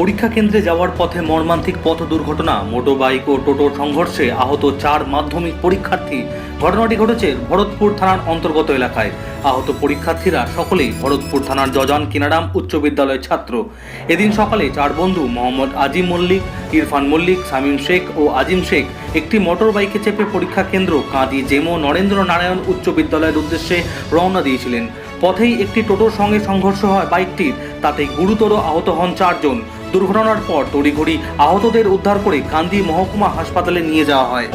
পরীক্ষা কেন্দ্রে যাওয়ার পথে মর্মান্তিক পথ দুর্ঘটনা। মোটরবাইক ও টোটোর সংঘর্ষে আহত চার মাধ্যমিক পরীক্ষার্থী। ঘটনাটি ঘটেছে ভরতপুর থানার অন্তর্গত এলাকায়। আহত পরীক্ষার্থীরা সকলেই ভরতপুর থানার জজান কিনারাম উচ্চ বিদ্যালয়ের ছাত্র। এদিন সকালে চার বন্ধু মোহাম্মদ আজিম মল্লিক, ইরফান মল্লিক সামিম শেখ ও আজিম শেখ একটি মোটর বাইকে চেপে পরীক্ষা কেন্দ্র কাঁদি জেমো নরেন্দ্র নারায়ণ উচ্চ বিদ্যালয়ের উদ্দেশ্যে রওনা দিয়েছিলেন। পথেই একটি টোটোর সঙ্গে সংঘর্ষ হয় বাইকটির, তাতে গুরুতর আহত হন চারজন। দুর্ঘটনার পর তড়িঘড়ি আহতদের উদ্ধার করে কান্দি মহকুমা হাসপাতালে নিয়ে যাওয়া হয়।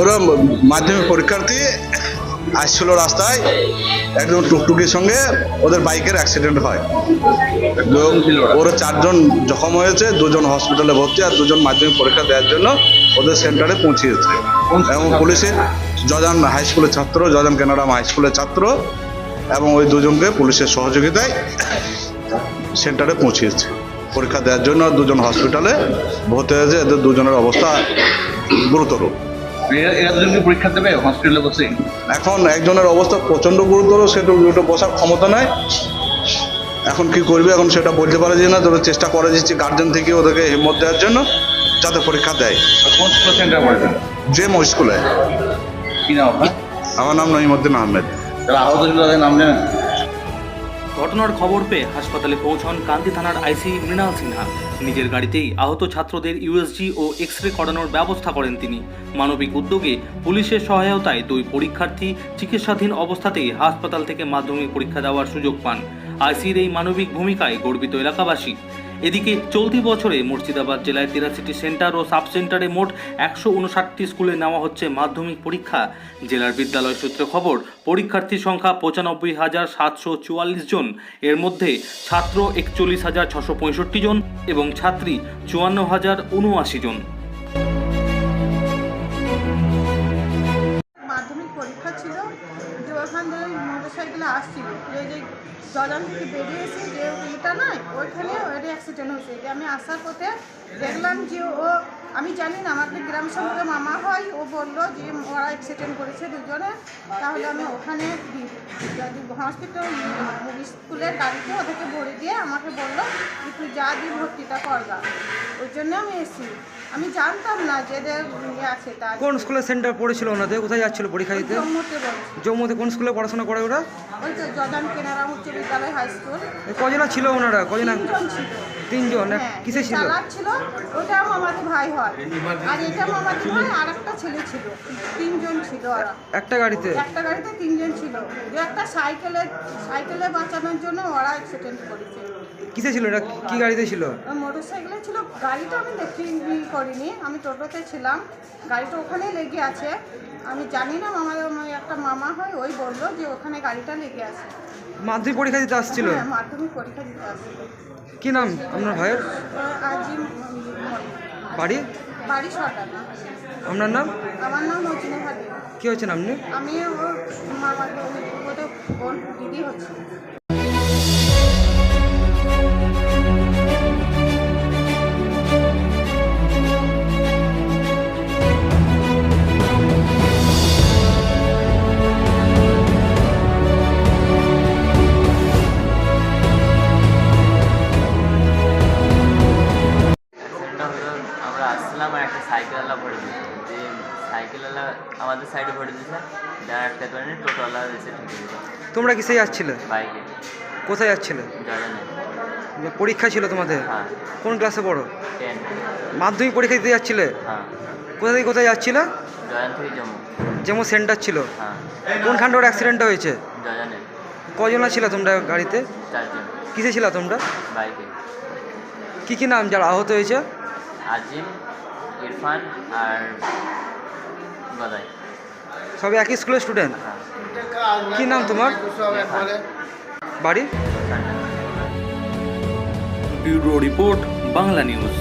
ওরা মাধ্যমিক পরীক্ষার্থী। আসছিল রাস্তায় একদম টুকটুকির সঙ্গে ওদের বাইকের অ্যাক্সিডেন্ট হয়। ওরা চারজন জখম হয়েছে দুজন হসপিটালে ভর্তি আর দুজন মাধ্যমিক পরীক্ষা দেওয়ার জন্য ওদের সেন্টারে পৌঁছিয়েছে। এবং পুলিশের জজান হাই স্কুলের ছাত্র জজান কেনারাম হাই স্কুলের ছাত্র এবং ওই দুজনকে পুলিশের সহযোগিতায় সেন্টারে পৌঁছিয়েছে। পরীক্ষা দেওয়ার জন্য দুজন হসপিটালে ভর্তি হয়েছে। এদের দুজনের অবস্থা গুরুতর। এরা দুজনকে পরীক্ষা দেবে? হসপিটালে বসে? এখন একজনের অবস্থা প্রচণ্ড গুরুতর সেটা ওটা বসার ক্ষমতা নাই। এখন কি করবে? এখন সেটা বলতে পারা যায় না তবে চেষ্টা করা যাচ্ছে গার্জেন থেকে ওদেরকে হিম্মত দেওয়ার জন্য যাতে পরীক্ষা দেয়। কোন স্কুল সেন্টার পড়েছেন? যে স্কুলে কি নাম আমার নাম নহিমুদ্দিন আহমেদ। আহত ছিল তাদের নাম জানেন? ঘটনার খবর পেয়ে হাসপাতালে পৌঁছন কান্দি থানার আইসি মৃণাল সিনহা। নিজের গাড়িতেই আহত ছাত্রদের ইউএসজি ও এক্স রে করানোর ব্যবস্থা করেন তিনি। মানবিক উদ্যোগে পুলিশের সহায়তায় দুই পরীক্ষার্থী চিকিৎসাধীন অবস্থাতেই হাসপাতাল থেকে মাধ্যমিক পরীক্ষা দেওয়ার সুযোগ পান। আইসির এই মানবিক ভূমিকায় গর্বিত এলাকাবাসী। এদিকে চলতি বছরে মুর্শিদাবাদ জেলায় তিরাশিটি সেন্টার ও সাব সেন্টারে মোট একশো উনষাটটি স্কুলে নেওয়া হচ্ছে মাধ্যমিক পরীক্ষা। জেলার বিদ্যালয় সূত্রে খবর, পরীক্ষার্থীর সংখ্যা পঁচানব্বই হাজার সাতশো চুয়াল্লিশ জন। এর মধ্যে ছাত্র একচল্লিশ হাজার ছশো পঁয়ষট্টি জন এবং ছাত্রী চুয়ান্ন হাজার উনআশি জন। ছিল যে ওখান থেকে মোটর সাইকেলে আসছিল। যে যে জলান থেকে বেরিয়ে এসে যে এটা নয়, ওইখানে ওর অ্যাক্সিডেন্ট হয়েছে। যে আমি আসার পথে দেখলাম যে ও, আমি জানি না, আমাকে গ্রাম সম্পর্কে মামা হয়, ও বলল যে ওরা অ্যাক্সিডেন্ট করেছে দুজনে, তাহলে আমি ওখানে যদি হসপিটাল স্কুলের গাড়িতে ওদেরকে ভরে দিয়ে আমাকে বলল যে তুই যা দিয়ে ভর্তিটা করবা ওই জন্য আমি এসেছি। আমি জানতাম না যে এদের ইয়ে আছে তা কোন স্কুলে সেন্টার পড়েছিল ওনাদের? কোথায় যাচ্ছিল পরীক্ষা দিতে? জম্মুতে বলছি। জম্মুতে কোন স্কুলে পড়াশোনা করে ওরা? ওই তো জদান কেনারাম উচ্চ বিদ্যালয় হাই স্কুল। এ কজনা ছিল ওনারা? কজনা? তিনজন ছিল। তিনজন? এক- হ্যাঁ, কিসে যে ছিল? চালাচ্ছিল ওটা মামাদের ভাই হয়। আর এটা মামাদের ভাই আর একটা ছেলে ছিল। তিনজন ছিল ওরা। একটা গাড়িতে? একটা গাড়িতে তিনজন ছিল। একটা সাইকেলে সাইকেলে বাঁচানোর জন্য ওরা অ্যাক্সিডেন্ট করেছে। কিসে ছিল? এটা কি গাড়িতে ছিল? মোটর সাইকেলে ছিল। গাড়িটা আমি দেখি করিনি আমি টোটোতে ছিলাম গাড়িটা ওখানেই লেগে আছে আমি জানি না আমার একটা মামা হয় ওই বলল যে ওখানে গাড়িটা লেগে আছে মাধ্যমিক পরীক্ষা দিতে আসছিল হ্যাঁ মাধ্যমিক পরীক্ষা দিতে আসছিল কি নাম আপনার ভাইয়ের আজি বাড়ি বাড়ি ছটা আপনার নাম আমার নাম মজিনে ভালি কি হচ্ছেন আপনি আমি ওর বোন দিদি হচ্ছে সাইকেলওয়ালা আমাদের সাইডে ভরে দিয়েছে। যারা টোটোওয়ালা এসে ঠেকে দিল। তোমরা কিসে যাচ্ছিলে বাইকে। কোথায় যাচ্ছিলে পরীক্ষা ছিল তোমাদের? হ্যাঁ। কোন ক্লাসে পড়ো? টেন মাধ্যমিক পরীক্ষা দিতে যাচ্ছিলে? হ্যাঁ। কোথা থেকে কোথায় যাচ্ছিলে? জয়ন থেকে জম্মু। যেমন সেন্টার ছিল। হ্যাঁ। কোনখানটা ওর অ্যাক্সিডেন্টটা হয়েছে? জয়নে কজনা ছিল তোমরা গাড়িতে? চারজন। কিসে ছিল তোমরা? বাইকে। কি কি নাম যারা আহত হয়েছে? আজিম ইরফান আর সবাই একই স্কুলের স্টুডেন্ট কি নাম তোমার? বাড়ি? Bureau report Bangla news.